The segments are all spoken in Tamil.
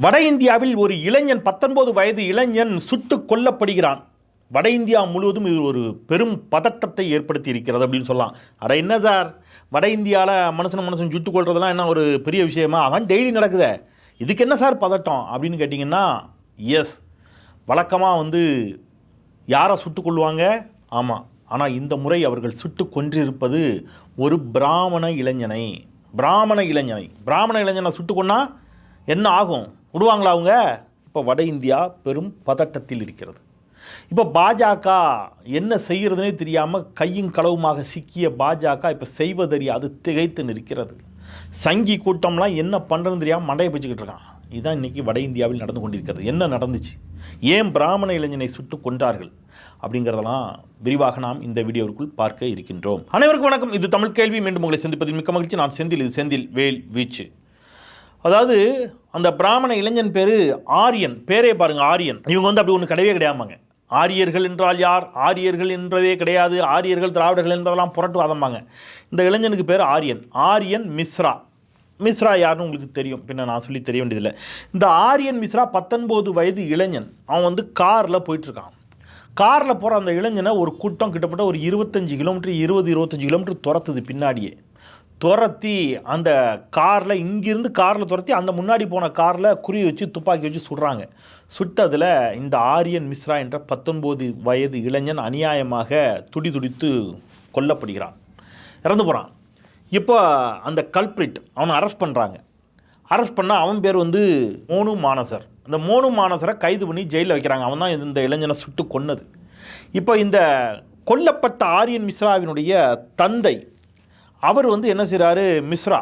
வட இந்தியாவில் ஒரு இளைஞன் பத்தொன்பது வயது இளைஞன் சுட்டு கொல்லப்படுகிறான். வட இந்தியா முழுவதும் இது ஒரு பெரும் பதட்டத்தை ஏற்படுத்தி இருக்கிறது அப்படின்னு சொல்லலாம். அட என்ன சார்? வட இந்தியாவில் மனுஷன் மனுஷன் சுட்டு கொள்றதெல்லாம் என்ன ஒரு பெரிய விஷயமா? அவன் டெய்லி நடக்குதே. இதுக்கு என்ன சார் பதட்டம் அப்படின்னு கேட்டிங்கன்னா எஸ் வழக்கமாக வந்து யாரை சுட்டு கொள்வாங்க ஆமாம் ஆனால் இந்த முறை அவர்கள் சுட்டு கொன்றிருப்பது ஒரு பிராமண இளைஞனை. பிராமண இளைஞனை. பிராமண இளைஞனை சுட்டு கொன்னா என்ன ஆகும்? விடுவாங்களா அவங்க? இப்போ வட இந்தியா பெரும் பதட்டத்தில் இருக்கிறது. இப்போ பாஜக என்ன செய்கிறதுனே தெரியாமல் கையும் களவுமாக சிக்கிய பாஜக இப்போ செய்வதறியாது திகைத்து நிற்கிறது. சங்கி கூட்டம்லாம் என்ன பண்ணுறதுன்னு தெரியாமல் மண்டையை பிச்சுக்கிட்டு இருக்கான். இதுதான் இன்றைக்கி வட இந்தியாவில் நடந்து கொண்டிருக்கிறது. என்ன நடந்துச்சு? ஏன் பிராமண இளைஞனை சுட்டு கொன்றார்கள்? அப்படிங்கிறதெல்லாம் விரிவாக நாம் இந்த வீடியோவுக்குள் பார்க்க இருக்கின்றோம். அனைவருக்கும் வணக்கம். இது தமிழ் கேள்வி. மீண்டும் உங்களை சந்திப்பதில் மிக்க மகிழ்ச்சி. நான் செந்தில். இது செந்தில் வேல் வீச்சு. அதாவது அந்த பிராமண இளைஞன் பேர் ஆரியன். பேரே பாருங்க ஆரியன். இவங்க வந்து அப்படி ஒன்று கிடையவே கிடையாமாங்க. ஆரியர்கள் என்றால் யார்? ஆரியர்கள் என்றதே கிடையாது. ஆரியர்கள் திராவிடர்கள் என்பதெல்லாம் புரட்டுவாதம்பாங்க இந்த இளைஞனுக்கு பேர் ஆரியன். ஆரியன் மிஸ்ரா. மிஸ்ரா யாருன்னு உங்களுக்கு தெரியும். பின்ன நான் சொல்லி தெரிய வேண்டியதில்லை. இந்த ஆரியன் மிஸ்ரா பத்தொன்பது வயது இளைஞன். அவன் வந்து காரில் போயிட்டுருக்கான். காரில் போகிற அந்த இளைஞனை ஒரு கூட்டம் கிட்டத்தட்ட ஒரு இருபத்தஞ்சி கிலோமீட்டர் இருபது இருபத்தஞ்சி கிலோமீட்டர் துரத்துது பின்னாடியே. துரத்தி அந்த காரில் இங்கிருந்து காரில் துரத்தி அந்த முன்னாடி போன காரில் குறி வச்சு துப்பாக்கி வச்சு சுடுறாங்க. சுட்டதில் இந்த ஆரியன் மிஸ்ரா என்ற பத்தொன்பது வயது இளைஞன் அநியாயமாக துடி துடித்து கொல்லப்படுகிறான். இறந்து போகிறான் இப்போ அந்த கல்பிரிட் அவனை அரெஸ்ட் பண்ணுறாங்க அரெஸ்ட் பண்ணால் அவன் பேர் வந்து மோனு மானசர். அந்த மோனு மானசரை கைது பண்ணி ஜெயிலில் வைக்கிறாங்க. அவன் தான் இந்த இளைஞனை சுட்டு கொன்னது. இப்போ இந்த கொல்லப்பட்ட ஆரியன் மிஸ்ராவினுடைய தந்தை அவர் வந்து என்ன செய்கிறாரு மிஸ்ரா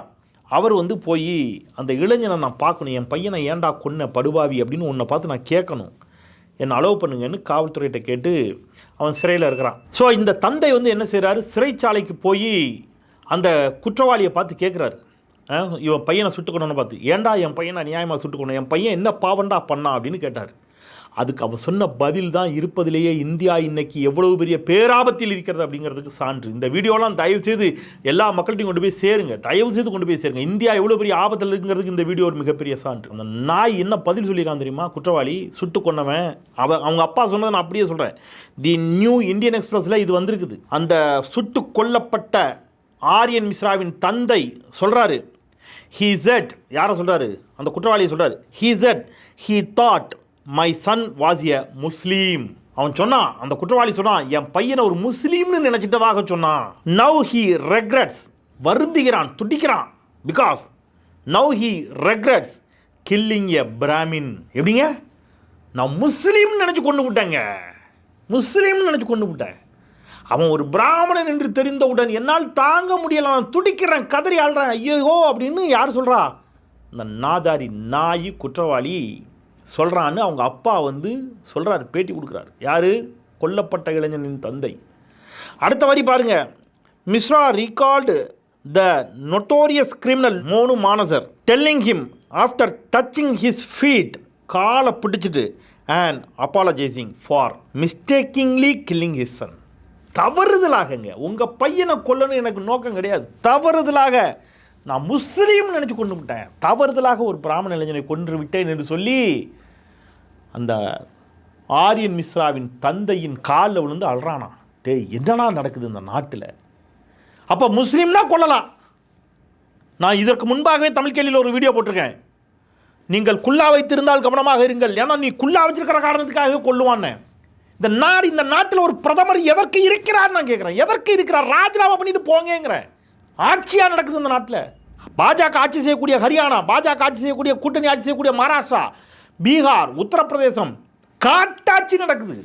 அவர் வந்து போய் அந்த இளைஞனை நான் பார்க்கணும் என் பையனை ஏன்டா கொன்ன படுபாவி அப்படின்னு உன்னை பார்த்து நான் கேட்கணும். என்னை அலோவ் பண்ணுங்கன்னு காவல்துறையிட்ட கேட்டு அவன் சிறையில் இருக்கிறான். ஸோ இந்த தந்தை வந்து என்ன செய்கிறாரு சிறைச்சாலைக்கு போய் அந்த குற்றவாளியை பார்த்து கேட்குறாரு. இவன் பையனை சுட்டுக்கணும்னு பார்த்து ஏன்டா என் பையனை நியாயமாக சுட்டுக்கணும்? என் பையன் என்ன பாவண்டா பண்ணா? அப்படின்னு கேட்டார். அதுக்கு அவர் சொன்ன பதில் தான் இருப்பதிலேயே இந்தியா இன்னைக்கு எவ்வளவு பெரிய பேராபத்தில் இருக்கிறது அப்படிங்கிறதுக்கு சான்று. இந்த வீடியோலாம் தயவு செய்து எல்லா மக்கள்கிட்டையும் கொண்டு போய் சேருங்க. தயவு செய்து கொண்டு போய் சேருங்க. இந்தியா எவ்வளோ பெரிய ஆபத்தில் இருக்குங்கிறதுக்கு இந்த வீடியோ ஒரு மிகப்பெரிய சான்று. அந்த நாய் என்ன பதில் சொல்லியிருக்கான் தெரியுமா? குற்றவாளி சுட்டு கொன்னவன். அவ அவங்க அப்பா சொன்னதை நான் அப்படியே சொல்கிறேன் தி நியூ இந்தியன் எக்ஸ்பிரஸில் இது வந்திருக்குது. அந்த சுட்டு கொல்லப்பட்ட ஆரியன் மிஸ்ராவின் தந்தை சொல்கிறாரு ஹீ செட் யாரை சொல்கிறாரு அந்த குற்றவாளியை சொல்கிறாரு he said he thought my son was a Muslim அவன் சொன்னான் அந்த குற்றவாளி சொன்னான் என் பையனை ஒரு முஸ்லீம்னு நினச்சிட்டதாக சொன்னான் நவ் ஹி ரெக்ரெட்ஸ் வருந்துகிறான் துடிக்கிறான். Because now he regrets killing a Brahmin எப்படிங்க? நான் முஸ்லீம்னு நினச்சி கொண்டு விட்டேங்க. முஸ்லீம்னு நினச்சி கொண்டு விட்டேன். அவன் ஒரு பிராமணன் என்று தெரிந்தவுடன் என்னால் தாங்க முடியல. நான் துடிக்கிறேன் கதறி ஆள்றேன். ஐயோ அப்படின்னு யார் சொல்கிறா இந்த நாதாரி நாய் குற்றவாளி. சொல்கிறான்னு அவங்க அப்பா வந்து சொல்கிறாரு பேட்டி கொடுக்குறாரு. யார்? கொல்லப்பட்ட இளைஞனின் தந்தை. அடுத்த வரி பாருங்க. Mishra recalled the notorious criminal Monu Manesar telling him after touching his feet காலை பிடிச்சிட்டு and apologising for mistakingly killing his son தவறுதலாகங்க. உங்கள் பையனை கொல்லணும் எனக்கு நோக்கம் கிடையாது. தவறுதலாக நான் முஸ்லீம் நினச்சி கொண்டு விட்டேன். தவறுதலாக ஒரு பிராமண இளைஞனை கொன்று விட்டேன் என்று சொல்லி அந்த ஆரியன் மிஸ்ராவின் தந்தையின் காலில் விழுந்து அழறானா. டேய் என்னடா நடக்குது இந்த நாட்டில்? அப்போ முஸ்லீம்னா கொல்லலாம். நான் இதற்கு முன்பாகவே தமிழ் கேள்வியில் ஒரு வீடியோ போட்டிருக்கேன். நீங்கள் குல்லா வைத்திருந்தால் கவனமாக இருங்கள். ஏன்னா நீ குல்லா வச்சிருக்கிற காரணத்துக்காகவே கொள்ளுவான்னு இந்த நாடு இந்த நாட்டில் ஒரு பிரதமர் எதற்கு இருக்கிறார் நான் கேட்குறேன் எதற்கு இருக்கிறார்? ராஜினாமா பண்ணிட்டு போங்கிறேன் ஆட்சியாக நடக்குது இந்த நாட்டில். பாஜக ஆட்சி செய்யக்கூடிய ஹரியானா பாஜக ஆட்சி செய்யக்கூடிய கூட்டணி ஆட்சி செய்யக்கூடிய மகாராஷ்டிரா பீகார் உத்தரப்பிரதேசம் காட்டாட்சி நடக்குது.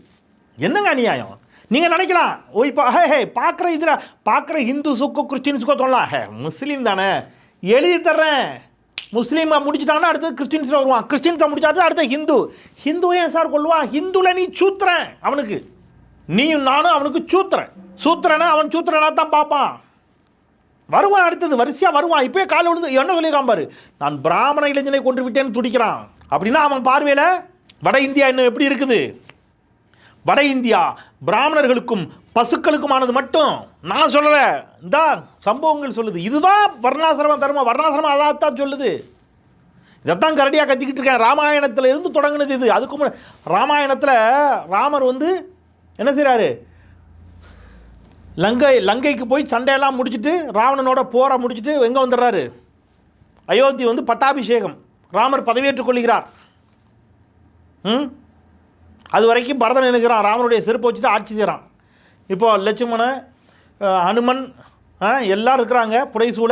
என்னங்க அநியாயம்? நீங்கள் நினைக்கலாம் ஓ இப்போ ஹே ஹே பார்க்குற இதில் பார்க்குற ஹிந்துஸுக்கோ கிறிஸ்டின்ஸுக்கோ சொல்லலாம். ஹே முஸ்லீம் தானே. எழுதி தர்றேன். முஸ்லீமை முடிச்சிட்டாங்கன்னா அடுத்து கிறிஸ்டின்ஸில் வருவான். கிறிஸ்டின்ஸை முடிச்சாச்சு அடுத்து ஹிந்து. ஹிந்து ஏன் சார் கொள்வான் ஹிந்துவில் நீ சூத்துறேன் அவனுக்கு. நீயும் நானும் அவனுக்கு சூத்துறேன். சூத்துறனா அவன் சூத்துறனா தான் பார்ப்பான். வருவான் அடுத்தது வரிசையாக வருவான் இப்போயே காலை விழுந்து என்ன சொல்லியிருக்கான் பாரு? நான் பிராமண இளைஞனை கொண்டு விட்டேன்னு துடிக்கிறான். அப்படின்னா அவன் பார்வையில் வட இந்தியா இன்னும் எப்படி இருக்குது? வட இந்தியா பிராமணர்களுக்கும் பசுக்களுக்குமானது மட்டும். நான் சொல்லலை. இந்த சம்பவங்கள் சொல்லுது. இதுதான் வர்ணாசிரம தர்மம். வர்ணாசிரமம் அதான் சொல்லுது. இதைத்தான் கரடியாக கத்திக்கிட்டு இருக்கேன். ராமாயணத்தில் இருந்து தொடங்கினது இது. அதுக்கு முன்னாடி ராமாயணத்தில் ராமர் வந்து என்ன செய்கிறாரு லங்கை லங்கைக்கு போய் சண்டையெல்லாம் முடிச்சுட்டு ராவணனோட போரை முடிச்சுட்டு எங்கே வந்துடுறாரு? அயோத்தி வந்து பட்டாபிஷேகம். ராமர் பதவியேற்றுக் கொள்கிறார். ம்? அது வரைக்கும் பரதன் நினைக்கிறான் ராமனுடைய செருப்பை வச்சுட்டு ஆட்சி செய்கிறான் இப்போ லட்சுமணன் அனுமன் அஹ், எல்லாரும் இருக்கிறாங்க. புடைசூழ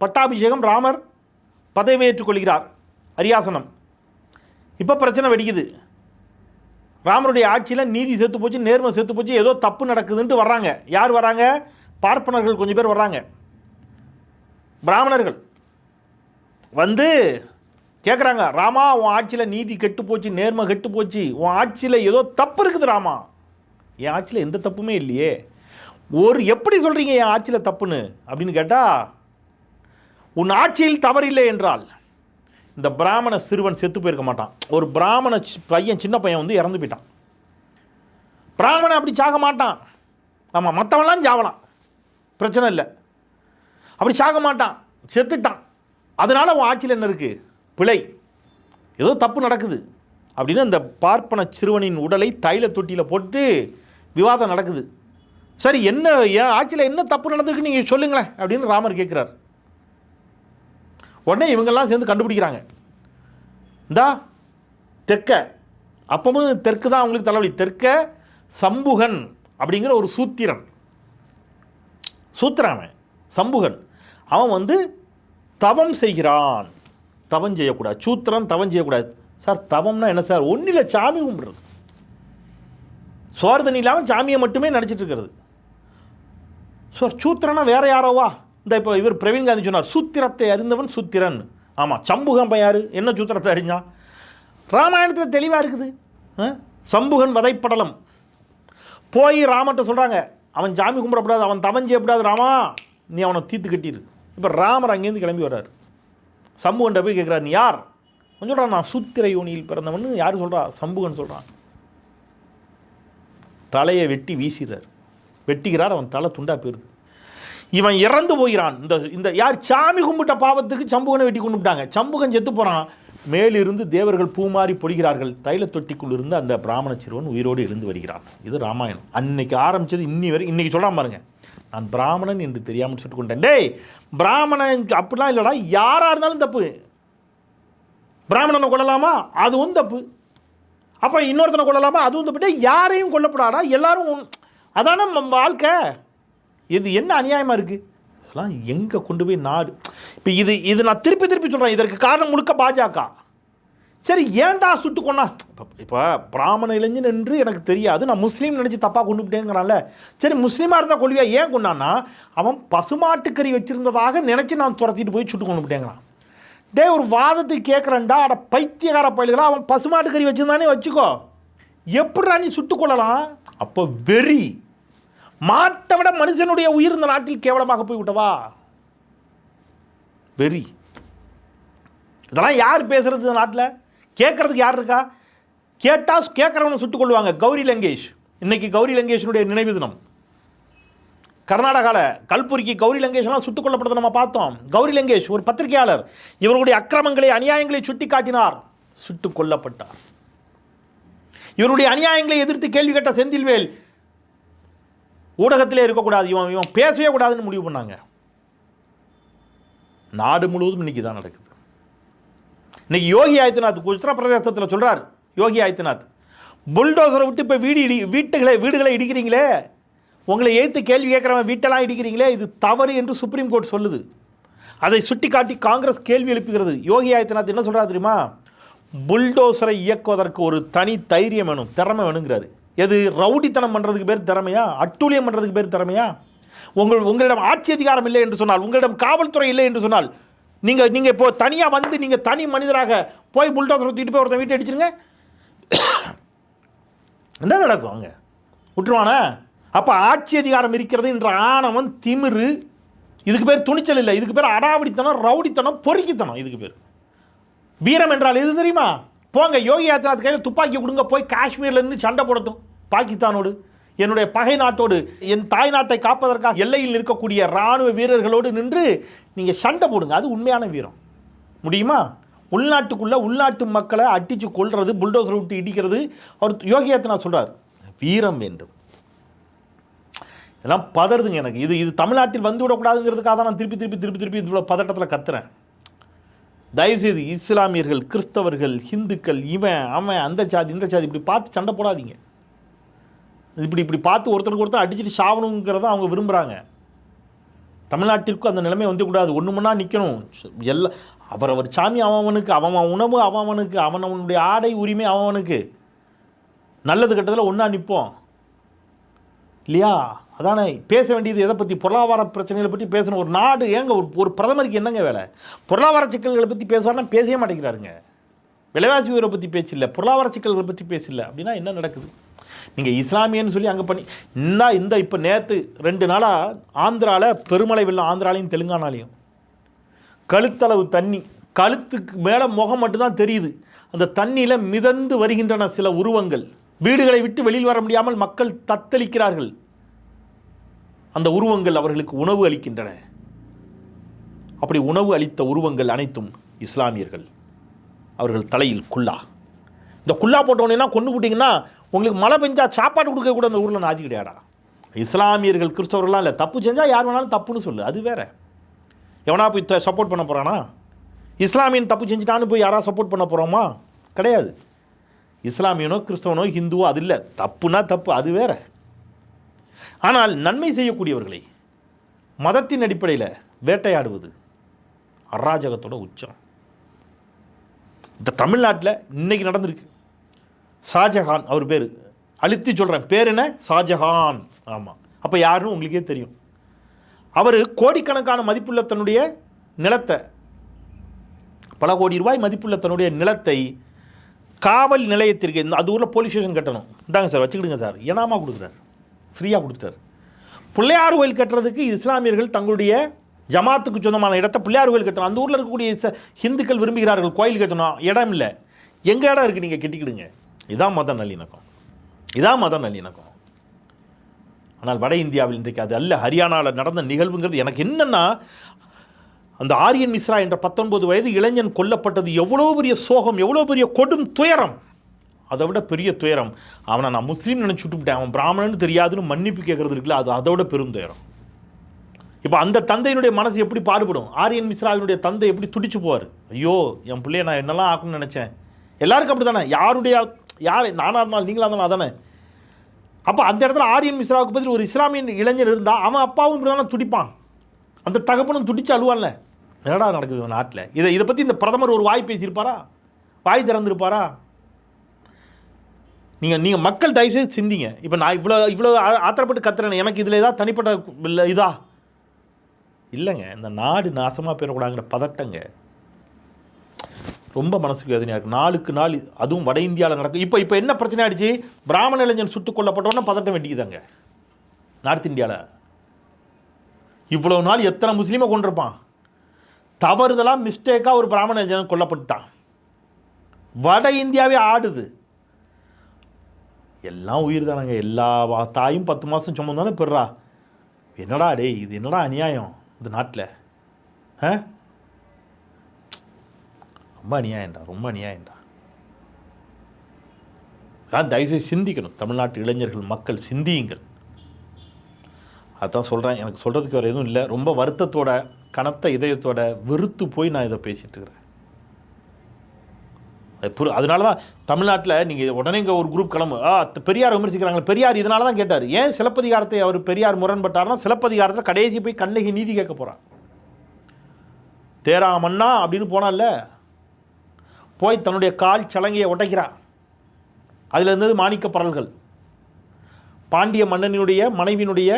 பட்டாபிஷேகம் ராமர் பதவியேற்றுக் கொள்கிறார். அரியாசனம். இப்போ பிரச்சனை வெடிக்குது. ராமருடைய ஆட்சியில் நீதி செத்து போச்சு நேர்மை செத்து போச்சு ஏதோ தப்பு நடக்குதுன்ட்டு வர்றாங்க. யார் வராங்க பார்ப்பனர்கள் கொஞ்சம் பேர் வர்றாங்க. பிராமணர்கள் வந்து கேட்குறாங்க ராமா உன் ஆட்சியில் நீதி கெட்டு போச்சு நேர்மை கெட்டு போச்சு. உன் ஆட்சியில் ஏதோ தப்பு இருக்குது ராமா. என் ஆட்சியில் எந்த தப்புமே இல்லையே. ஒரு எப்படி சொல்கிறீங்க என் ஆட்சியில் தப்புன்னு? அப்படின்னு கேட்டால் உன் ஆட்சியில் தவறில்லை என்றால் இந்த பிராமண சிறுவன் செத்து போயிருக்க மாட்டான். ஒரு பிராமண சி- பையன் சின்ன பையன் வந்து இறந்து போயிட்டான். பிராமணன் அப்படி சாக மாட்டான். ஆமாம் மற்றவன்லாம் சாவலாம். பிரச்சனை இல்லை. அப்படி சாக மாட்டான். செத்துட்டான். அதனால உன் ஆட்சியில் என்ன இருக்குது பிழை. ஏதோ தப்பு நடக்குது. அப்படின்னு அந்த பார்ப்பன சிறுவனின் உடலை தைல தொட்டியில் போட்டு விவாதம் நடக்குது. சரி என்ன என் ஆட்சியில் என்ன தப்பு நடந்திருக்கு நீங்கள் சொல்லுங்களேன் அப்படின்னு ராமர் கேட்குறார் உடனே இவங்கெல்லாம் சேர்ந்து கண்டுபிடிக்கிறாங்க. இந்தா தெற்க. அப்பவும் தெற்கு தான் அவங்களுக்கு தலைவலி. தெற்க சம்புகன் அப்படிங்கிற ஒரு சூத்திரன். சூத்திரன் அவன். சம்புகன். அவன் வந்து தவம் செய்கிறான். தவம் செய்யக்கூடாது. சூத்திரன் தவம் செய்யக்கூடாது. சார் தவம்னா என்ன சார்? ஒன்றில் சாமி கும்பிட்றது. சோறு தண்ணி இல்லாமல் சாமியை மட்டுமே நடிச்சிட்டு இருக்கிறது. சார் சூத்திரனா வேற யாரோவா? இந்த இப்போ இவர் பிரவீன் காந்தி சொன்னார் சூத்திரத்தை அறிந்தவன் சூத்திரன். ஆமாம் சம்புகம் யார்? என்ன சூத்திரத்தை அறிஞ்சான் ராமாயணத்தில் தெளிவாக இருக்குது. ஆ? சம்புகன் வதைப்படலம். போய் ராமர்கிட்ட சொல்கிறாங்க அவன் ஜாமி கும்பிடக்கூடாது அவன் தவம் செய்யக்கூடாது ராமா நீ அவனை தீர்த்து கட்டிடு இப்போ ராமர் அங்கேருந்து கிளம்பி வர்றார். சம்புகன்ட்ட போய் கேட்குறாரு நீ யார்? அவன் சொல்கிறான் நான் சூத்திர யோனியில் பிறந்தவன். யார் சொல்கிறா சம்புகன் சொல்கிறான் தலையை வெட்டி வீசிறார். வெட்டிக்கிறார் அவன் தலை துண்டா போயிருது. இவன் இறந்து போகிறான் இந்த இந்த யார் சாமி கும்பிட்ட பாவத்துக்கு சம்புகனை வெட்டி கொண்டுட்டாங்க சம்புகன் செத்து போகிறான் மேலிருந்து தேவர்கள் பூமாறி பொழிகிறார்கள். தைல தொட்டிக்குள் இருந்து அந்த பிராமண சிறுவன் உயிரோடு எழுந்து வருகிறான். இது ராமாயணம். அன்னைக்கு ஆரம்பித்தது இன்னி வரை இன்னைக்கு சொல்லாம பாருங்க. நான் பிராமணன் என்று தெரியாமல் சொல்லிட்டு கொண்டேன் டேய் பிராமணன் அப்படிலாம் இல்லைடா. யாராக இருந்தாலும் தப்பு. பிராமணனை கொள்ளலாமா அதுவும் தப்பு. அப்போ இன்னொருத்தனை கொள்ளலாமா அதுவும் தப்பு. டேய் யாரையும் கொல்லப்படாடா எல்லாரும் அதான வாழ்க்கை. இது என்ன அநியாயமாக இருக்குது இதெல்லாம் எங்கே கொண்டு போய் நாடு? இப்போ இது இது நான் திருப்பி திருப்பி சொல்கிறேன் இதற்கு காரணம் முழுக்க பாஜக. சரி ஏன்டா சுட்டு கொண்டா இப்போ இப்போ பிராமண இளைஞன் என்று எனக்கு தெரியாது. நான் முஸ்லீம் நினச்சி தப்பாக கொண்டு விட்டேங்கிறான்ல சரி முஸ்லீமாக இருந்தால் கொள்வியா ஏன் கொண்டான்னா அவன் பசுமாட்டுக்கறி வச்சுருந்ததாக நினச்சி நான் துரத்திட்டு போய் சுட்டு கொண்டு விட்டேங்கிறான் டே ஒரு வாதத்தை கேட்குறேன்டா அட பைத்தியகார பயில்களா அவன் பசுமாட்டுக்கறி வச்சுருந்தானே வச்சுக்கோ. எப்படிடா நீ சுட்டு கொள்ளலாம் அப்போ வெறி. மாட்டை விட மனுஷனுடைய உயிர் இந்த நாட்டில் கேவலமாக போய் விட்டவா வெறி. இதெல்லாம் யார் பேசுறது இந்த நாட்டில்? கேட்கறதுக்கு யார் இருக்கா? கேட்டால் கேட்குறவனை சுட்டுக் கொள்வாங்க கௌரி லங்கேஷ். இன்னைக்கு கௌரி லங்கேஷனுடைய நினைவு தினம். கர்நாடகாவில் கல்புரிக்கு கௌரி லங்கேஷ்லாம் சுட்டுக் கொல்லப்பட்டதை நம்ம பார்த்தோம். கௌரி லங்கேஷ் ஒரு பத்திரிகையாளர். இவருடைய அக்கிரமங்களை அநியாயங்களை சுட்டி காட்டினார் சுட்டுக் கொல்லப்பட்டார். இவருடைய அநியாயங்களை எதிர்த்து கேள்வி கேட்ட செந்தில்வேல் ஊடகத்திலே இருக்கக்கூடாது இவன் இவன் பேசவே கூடாதுன்னு முடிவு பண்ணாங்க. நாடு முழுவதும் இன்னைக்கு தான் நடக்குது. இன்னைக்கு யோகி ஆதித்யநாத் உத்தரப்பிரதேசத்தில் சொல்கிறார் யோகி ஆதித்யநாத் புல்டோசரை விட்டு இப்போ வீடு இடி வீட்டுகளை வீடுகளை இடிக்கிறீங்களே? உங்களை ஏற்று கேள்வி கேட்குறவன் வீட்டெல்லாம் இடிக்கிறீங்களே? இது தவறு என்று சுப்ரீம் கோர்ட் சொல்லுது. அதை சுட்டிக்காட்டி காங்கிரஸ் கேள்வி எழுப்புகிறது. யோகி ஆதித்யநாத் என்ன சொல்கிறார் தெரியுமா? புல்டோசரை இயக்குவதற்கு ஒரு தனி தைரியம் வேணும் திறமை வேணுங்கிறாரு. எது ரவுடித்தனம் பண்ணுறதுக்கு பேர் திறமையா? அட்டூழியம் பண்ணுறதுக்கு பேர் திறமையா? உங்கள் உங்களிடம் ஆட்சி அதிகாரம் இல்லை என்று சொன்னால் உங்களிடம் காவல்துறை இல்லை என்று சொன்னால் நீங்கள் நீங்கள் இப்போ தனியாக வந்து நீங்கள் தனி மனிதராக போய் புல்டோசரை ஊற்றிட்டு போய் ஒருத்தன் வீட்டை அடிச்சிருங்க என்ன நடக்கும் அங்கே? விட்டுருவானே? அப்போ ஆட்சி அதிகாரம் இருக்கிறது என்ற ஆணவன் திமிரு இதுக்கு பேர் துணிச்சல் இல்லை. இதுக்கு பேர் அடாவடித்தனம் ரவுடித்தனம் பொறுக்கித்தனம் இதுக்கு பேர். வீரம் என்றால் எது தெரியுமா? போங்க யோகி ஆதித்யநாத் கையில் துப்பாக்கி கொடுங்க போய் காஷ்மீர்லேருந்து சண்டை போடட்டும். பாகிஸ்தானோடு என்னுடைய பகை நாட்டோடு என் தாய் நாட்டை காப்பதற்காக எல்லையில் இருக்கக்கூடிய இராணுவ வீரர்களோடு நின்று நீங்கள் சண்டை போடுங்க. அது உண்மையான வீரம். முடியுமா? உள்நாட்டுக்குள்ளே உள்நாட்டு மக்களை அடித்து கொள்வது புல்டோசர் விட்டு இடிக்கிறது. அவர் யோகி ஆதித்யநாத் சொல்கிறார் வீரம் வேண்டும். இதெல்லாம் பதறுதுங்க எனக்கு. இது இது தமிழ்நாட்டில் வந்துவிடக்கூடாதுங்கிறதுக்காக தான் நான் திருப்பி திருப்பி திருப்பி திருப்பி இவ்வளோ பதட்டத்தில் கத்துறேன். தயவுசெய்து இஸ்லாமியர்கள் கிறிஸ்தவர்கள் ஹிந்துக்கள் இவன் அவன் அந்த சாதி இந்த சாதி இப்படி பார்த்து சண்டை போடாதீங்க. இப்படி இப்படி பார்த்து ஒருத்தனுக்கு ஒருத்தர் அடிச்சுட்டு சாவணுங்கிறத அவங்க விரும்புகிறாங்க தமிழ்நாட்டிற்கும் அந்த நிலைமை வந்துக்கூடாது ஒன்று மணா நிற்கணும் எல்லா அவரவர் சாமி அவனுக்கு அவன் உணவு அவனுக்கு அவன் அவனுடைய ஆடை உரிமை அவனுக்கு நல்லது கெட்டதில் ஒன்றா நிற்போம் இல்லையா? அதானே பேச வேண்டியது எதை பற்றி பொருளாதார பிரச்சனைகளை பற்றி பேசணும். ஒரு நாடு ஏங்க ஒரு ஒரு பிரதமருக்கு என்னங்க வேலை? பொருளாதார சிக்கல்களை பற்றி பேசுவார்னா பேசவே மாட்டேங்கிறாருங்க. விலைவாசி உயர்வை பற்றி பேச்சில்லை பொருளாதார சிக்கல்களை பற்றி பேசல அப்படின்னா என்ன நடக்குது? நீங்கள் இஸ்லாமியன்னு சொல்லி அங்கே பண்ணி இன்னும் இந்த இப்போ நேற்று ரெண்டு நாளாக ஆந்திராவில் பெருமழை வெள்ளம் ஆந்திராலையும் தெலுங்கானாலையும். கழுத்தளவு தண்ணி கழுத்துக்கு மேலே முகம் மட்டும்தான் தெரியுது. அந்த தண்ணியில் மிதந்து வருகின்றன சில உருவங்கள். வீடுகளை விட்டு வெளியில் வர முடியாமல் மக்கள் தத்தளிக்கிறார்கள். அந்த உருவங்கள் அவர்களுக்கு உணவு அளிக்கின்றன. அப்படி உணவு அளித்த உருவங்கள் அனைத்தும் இஸ்லாமியர்கள். அவர்கள் தலையில் குல்லா. இந்த குல்லா போட்டவனா கொண்டு விட்டிங்கன்னா உங்களுக்கு மழை பெஞ்சா சாப்பாடு கொடுக்க கூட அந்த ஊரில் நாதி கிடையாடா இஸ்லாமியர்கள் கிறிஸ்தவர்கள்லாம் இல்லை. தப்பு செஞ்சால் யார் வேணாலும் தப்புன்னு சொல்லு. அது வேற. எவனா போய் சப்போர்ட் பண்ண போகிறானா இஸ்லாமியன் தப்பு செஞ்சுட்டான்னு போய் யாராவது சப்போர்ட் பண்ண போகிறோமா கிடையாது. இஸ்லாமியனோ கிறிஸ்தவனோ ஹிந்துவோ அது இல்லை. தப்புனா தப்பு. அது வேறு. ஆனால் நன்மை செய்யக்கூடியவர்களை மதத்தின் அடிப்படையில் வேட்டையாடுவது அராஜகத்தோட உச்சம். இந்த தமிழ்நாட்டில் இன்னைக்கு நடந்திருக்கு. ஷாஜஹான் அவர் பேர். அழுத்தி சொல்கிறேன் பேர் என்ன? ஷாஜஹான் ஆமாம் அப்போ யாருன்னு உங்களுக்கே தெரியும். அவர் கோடிக்கணக்கான மதிப்புள்ள தன்னுடைய நிலத்தை பல கோடி ரூபாய் மதிப்புள்ள தன்னுடைய நிலத்தை காவல் நிலையத்திற்கு அது ஊரில் போலீஸ் ஸ்டேஷன் கட்டணும். இந்தாங்க சார் வச்சுக்கிடுங்க சார். ஏனாமா கொடுக்குறாரு. ஃப்ரீயாக கொடுத்துட்டார். பிள்ளையார் கோயில் கட்டுறதுக்கு இஸ்லாமியர்கள் தங்களுடைய ஜமாத்துக்கு சொந்தமான இடத்த பிள்ளையார் கோயில் கட்டணும். அந்த ஊரில் இருக்கக்கூடிய ச ஹிந்துக்கள் விரும்புகிறார்கள் கோயில் கட்டணும். இடம் இல்லை. எங்கள் இடம் இருக்குது நீங்கள் கட்டிக்கிடுங்க. இதான் மத நல்லிணக்கம். இதான் மத நல்லிணக்கம். ஆனால் வட இந்தியாவில் இன்றைக்கு அது அல்ல. ஹரியானாவில் நடந்த நிகழ்வுங்கிறது எனக்கு என்னென்னா அந்த ஆரியன் மிஸ்ரா என்ற பத்தொன்பது வயது இளைஞன் கொல்லப்பட்டது எவ்வளோ பெரிய சோகம் எவ்வளோ பெரிய கொடும் துயரம். அதை விட பெரிய துயரம். அவனை நான் முஸ்லீம் நினச்சி விட்டுவிட்டேன். அவன் பிராமணன் தெரியாதுன்னு மன்னிப்பு கேட்குறது இருக்குல்ல அது அதை விட பெரும் துயரம். இப்போ அந்த தந்தையினுடைய மனசு எப்படி பாடுபடும்? ஆரியன் மிஸ்ராவினுடைய தந்தை எப்படி துடிச்சு போவார்? ஐயோ என் பிள்ளைய நான் என்னெல்லாம் ஆக்கணும்னு நினச்சேன். எல்லாருக்கும் அப்படி தானே யாருடைய யார் நானாக இருந்தாலும் நீங்களாக இருந்தாலும் அதானே? அப்போ அந்த இடத்துல ஆரியன் மிஸ்ராவுக்கு பதில் ஒரு இஸ்லாமியன் இளைஞர் இருந்தால் அவன் அப்பாவும் இப்படி தானே துடிப்பான். அந்த தகப்பனும் துடிச்சு அழுவான்ல. என்னடா நடக்குது நாட்டில்? இதை இதை பற்றி இந்த பிரதமர் ஒரு வாய் பேசியிருப்பாரா? வாய் திறந்திருப்பாரா? நீங்கள் நீங்கள் மக்கள் தயவுசெய்து சிந்திங்க. இப்போ நான் இவ்வளோ இவ்வளோ ஆத்திரப்பட்டு கத்துறேன் எனக்கு இதில் ஏதாவது தனிப்பட்ட இல்லை இதா? இல்லைங்க. இந்த நாடு நாசமாக போயிடக்கூடாங்கிற பதட்டங்க. ரொம்ப மனசுக்கு வேதனையாக இருக்குது நாளுக்கு நாள் அதுவும் வட இந்தியாவில் நடக்கும் இப்போ இப்போ என்ன பிரச்சனை ஆயிடுச்சு? பிராமண இளைஞன் சுட்டுக் கொல்லப்பட்டோன்னா பதட்டம் வெட்டிக்குதாங்க. நார்த் இந்தியாவில் இவ்வளோ நாள் எத்தனை முஸ்லீமை கொண்டிருப்பான் தவறுதலாக மிஸ்டேக்காக ஒரு பிராமண இளைஞன் கொல்லப்பட்டான் வட இந்தியாவே ஆடுது. எல்லாம் உயிர் தானங்க. எல்லா தாயும் பத்து மாதம் சுமந்தானே பெறா என்னடா டேய் இது என்னடா அநியாயம் இந்த நாட்டில்? ஆ? ரொம்ப அநியாயம்டா ரொம்ப அநியாயம்டா. அதான் தயவுசெய்து சிந்திக்கணும். தமிழ்நாட்டு இளைஞர்கள் மக்கள் சிந்தியுங்கள். அதான் சொல்கிறேன் எனக்கு சொல்கிறதுக்கு வேறு எதுவும் இல்லை. ரொம்ப வருத்தத்தோட கனத்த இதயத்தோட வெறுத்து போய் நான் இதை பேசிகிட்டு இருக்கிறேன். புரு அதனால தான் தமிழ்நாட்டில் நீங்கள் உடனே இங்கே ஒரு குரூப் கிளம்பு. ஆ பெரியார் விமர்சிக்கிறாங்க பெரியார் இதனால தான் கேட்டார். ஏன் சிலப்பதிகாரத்தை அவர் பெரியார் முரண்பட்டார்னா சிலப்பதிகாரத்தை கடைசி போய் கண்ணகி நீதி கேட்க போகிறான் தேரா மன்னா அப்படின்னு போனால போய் தன்னுடைய கால் சலங்கையை உடைக்கிறான் அதில் இருந்தது மாணிக்க பரல்கள். பாண்டிய மன்னனினுடைய மனைவியினுடைய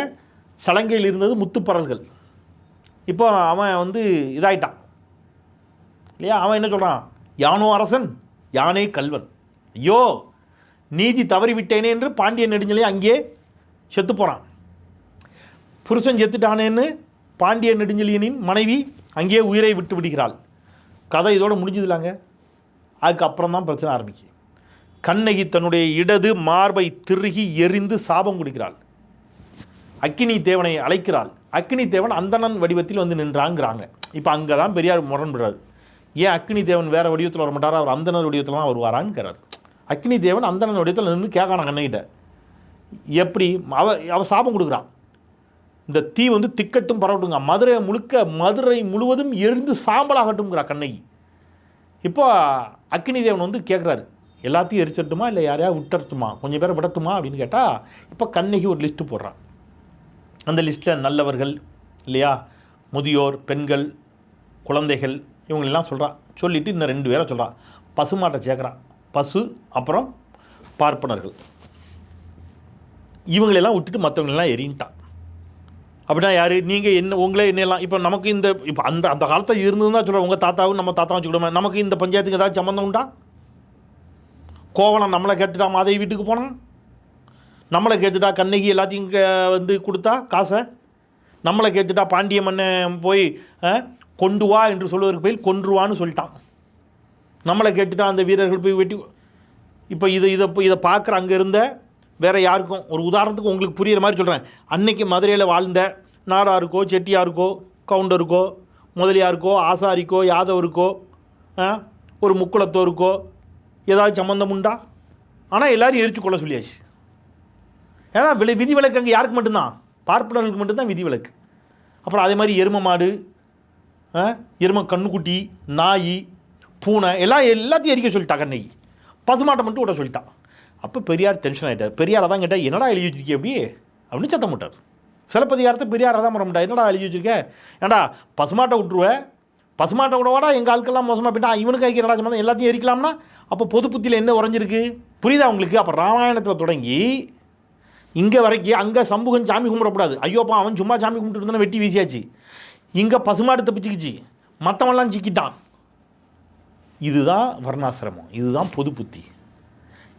சலங்கையில் இருந்தது முத்துப்பரல்கள் இப்போ அவன் வந்து இதாயிட்டான். இல்லையா? அவன் என்ன சொல்கிறான் யானோ அரசன் யானே கல்வன். ஐயோ நீதி தவறிவிட்டேனே என்று பாண்டிய நெடுஞ்சலே அங்கே செத்து போகிறான் புருஷன் செத்துட்டானேன்னு பாண்டிய நெடுஞ்செழியனின் மனைவி அங்கேயே உயிரை விட்டு விடுகிறாள். கதை இதோடு முடிஞ்சதுலாங்க. அதுக்கப்புறம் தான் பிரச்சனை ஆரம்பிக்கும் கண்ணகி தன்னுடைய இடது மார்பை திருகி எரிந்து சாபம் கொடுக்கிறாள். அக்கினி தேவனை அழைக்கிறாள். அக்கினி தேவன் அந்தணன் வடிவத்தில் வந்து நின்றாங்கிறாங்க. இப்போ அங்கே தான் பெரியார் முரண்படுறாரு. ஏன் அக்னி தேவன் வேறு வடிவத்தில் வர மாட்டாரா? அவர் அந்தனர் வடிவத்தில் தான் வருவாரான்னு அக்னி தேவன் அந்தனர் வடிவத்தில் நின்று கேட்கான கண்ணைகிட்ட. எப்படி? அவ அவ சாபம் கொடுக்குறான். இந்த தீ வந்து திக்கட்டும் பரவட்டுங்க மதுரை முழுக்க மதுரை முழுவதும் எரிந்து சாம்பலாகட்டும்ங்கிறா கண்ணகி. இப்போ அக்னி தேவன் வந்து கேட்குறாரு எல்லாத்தையும் எரிச்சிடட்டுமா? இல்லை யாரையாவது விட்டுறட்டுமா? கொஞ்சம் பேரை விடட்டுமா? அப்படின்னு கேட்டால் இப்போ கண்ணகி ஒரு லிஸ்ட்டு போடுறான். அந்த லிஸ்ட்டில் நல்லவர்கள் இல்லையா? முதியோர் பெண்கள் குழந்தைகள் இவங்களெல்லாம் சொல்கிறான் சொல்லிவிட்டு இன்னும் ரெண்டு பேரை சொல்கிறான் பசுமாட்டை சேர்க்குறான் பசு அப்புறம் பார்ப்பனர்கள். இவங்களெல்லாம் விட்டுட்டு மற்றவங்களெல்லாம் எரின்ட்டான் அப்படின்னா யார்? நீங்கள் என்ன உங்களே என்னெல்லாம் இப்போ நமக்கு இந்த இப்போ அந்த அந்த காலத்தில் இருந்ததுன்னு தான் சொல்கிறோம் உங்கள் தாத்தாவும் நம்ம தாத்தா வச்சுக்கிடுமா நமக்கு இந்த பஞ்சாயத்துக்கு ஏதாவது சம்மந்தம் உண்டா? கோவலம் நம்மளை கேட்டுட்டா மாதவி வீட்டுக்கு போனான்? நம்மளை கேட்டுட்டா கண்ணகி எல்லாத்தையும் வந்து கொடுத்தா காசை? நம்மளை கேட்டுட்டா பாண்டிய மன்னன் போய் கொண்டு வா என்று சொல்வதற்கு பதில் கொன்றுவான்னு சொல்லிட்டான். நம்மளை கேட்டுட்டான் அந்த வீரர்கள் போய் வெட்டி இப்போ இதை இதை இப்போ இதை பார்க்குற அங்கே இருந்த வேற யாருக்கும் ஒரு உதாரணத்துக்கு உங்களுக்கு புரியுற மாதிரி சொல்கிறேன் அன்னைக்கு மதுரையில் வாழ்ந்த நாடாருக்கோ செட்டியாருக்கோ கவுண்டருக்கோ முதலியாருக்கோ ஆசாரிக்கோ யாதவருக்கோ ஒரு முக்குளத்தோருக்கோ ஏதாவது சம்மந்தம் உண்டா? ஆனால் எல்லோரும் எரிச்சு கொள்ள சொல்லியாச்சு. ஏன்னா விலை விதி விலக்கு அங்கே யாருக்கு மட்டும்தான்? பார்ப்பனர்களுக்கு மட்டும்தான் விதி விலக்கு அப்புறம் அதே மாதிரி எரும மாடு எருமை கண்ணுக்குட்டி நாய் பூனை எல்லாம் எல்லாத்தையும் எரிக்க சொல்லிட்டாங்க நெய் பசுமாட்டை மட்டும் விட சொல்லிட்டான் அப்போ பெரியார் டென்ஷன் ஆகிட்டார் பெரியாரை தான் கேட்டால் என்னடா எழுதி வச்சிருக்கே அப்படி அப்படின்னு சத்தம் போட்டார். சிலப்பதிகாரத்தை பெரியாரை தான் பண்ண என்னடா எழுதி வச்சிருக்க? ஏன்டா பசுமாட்டை விட்டுருவேன் பசுமாட்டை விடவாடா எங்கள் ஆட்கள்லாம் மோசமாக போயிட்டா. இவனுக்கு ஐக்கிய என்னடா எல்லாத்தையும் எரிக்கலாம்னா? அப்போ பொது புத்தியில் என்ன உறைஞ்சிருக்கு? புரியுதா உங்களுக்கு? அப்போ ராமாயணத்தில் தொடங்கி இங்கே வரைக்கும் அங்கே சமூகம் சாமி கும்பிடக்கூடாது. ஐயோப்பா அவன் சும்மா சாமி கும்பிட்டு இருந்தானே வெட்டி வீசியாச்சு. இங்கே பசுமாடு தப்பிச்சுக்கிச்சு. மற்றவெல்லாம் சிக்கிட்டான் இதுதான் வர்ணாசிரமம். இதுதான் பொது புத்தி.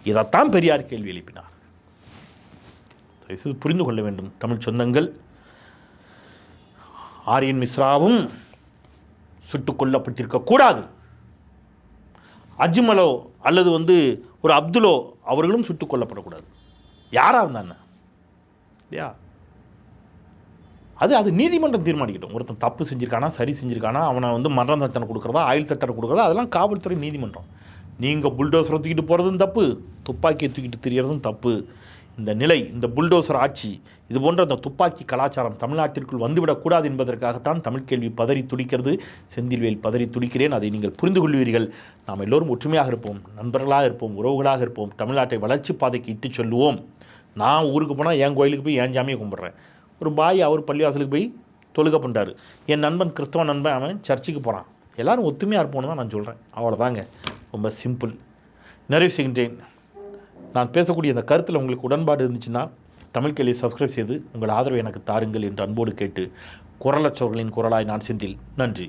இதைத்தான் பெரியார் கேள்வி எழுப்பினார். புரிந்து கொள்ள வேண்டும். தமிழ் சொந்தங்கள். ஆரியன் மிஸ்ராவும் சுட்டுக் கொல்லப்பட்டிருக்க கூடாது. அஜ்மலோ அல்லது வந்து ஒரு அப்துலோ அவர்களும் சுட்டுக் கொல்லப்படக்கூடாது. யாராக இருந்தாங்க இல்லையா? அது அது நீதிமன்றம் தீர்மானிக்கட்டும். ஒருத்தன் தப்பு செஞ்சுருக்கானா சரி செஞ்சுருக்கானா அவனை வந்து மரண தண்டனை கொடுக்குறதா ஆயுள் தண்டனை கொடுக்குறதா அதெல்லாம் காவல்துறை நீதிமன்றம். நீங்கள் புல்டோசரை தூக்கிட்டு போகிறதும் தப்பு துப்பாக்கியை தூக்கிட்டு திரியறதும் தப்பு. இந்த நிலை இந்த புல்டோசர் ஆட்சி இது போன்ற அந்த துப்பாக்கி கலாச்சாரம் தமிழ்நாட்டிற்குள் வந்துவிடக்கூடாது என்பதற்காகத்தான் தமிழ் கேள்வி பதறி துடிக்கிறது. செந்தில்வேல் பதறி துடிக்கிறேன். அதை நீங்கள் புரிந்து கொள்வீர்கள். நாம் எல்லோரும் ஒற்றுமையாக இருப்போம் நண்பர்களாக இருப்போம் உறவுகளாக இருப்போம். தமிழ்நாட்டை வளர்ச்சி பாதைக்கு இட்டு சொல்லுவோம். நான் ஊருக்கு போனால் என் கோயிலுக்கு போய் என் ஜாமியை கும்பிட்றேன். ஒரு பாய் அவர் பள்ளிவாசலுக்கு போய் தொழுக பண்ணுறாரு என் நண்பன் கிறிஸ்தவ நண்பன் அவன் சர்ச்சுக்கு போகிறான் எல்லாரும் ஒத்துமையாக இருப்போம்னு தான் நான் சொல்கிறேன் அவ்வளோதாங்க ரொம்ப சிம்பிள் நிறைவு செய்கின்றேன். நான் பேசக்கூடிய இந்த கருத்தில் உங்களுக்கு உடன்பாடு இருந்துச்சுன்னா தமிழ் கேள்வி சப்ஸ்கிரைப் செய்து உங்கள் ஆதரவை எனக்கு தாருங்கள் என்று அன்போடு கேட்டு குரலற்றவர்களின் குரலாய் நான் செந்தில். நன்றி.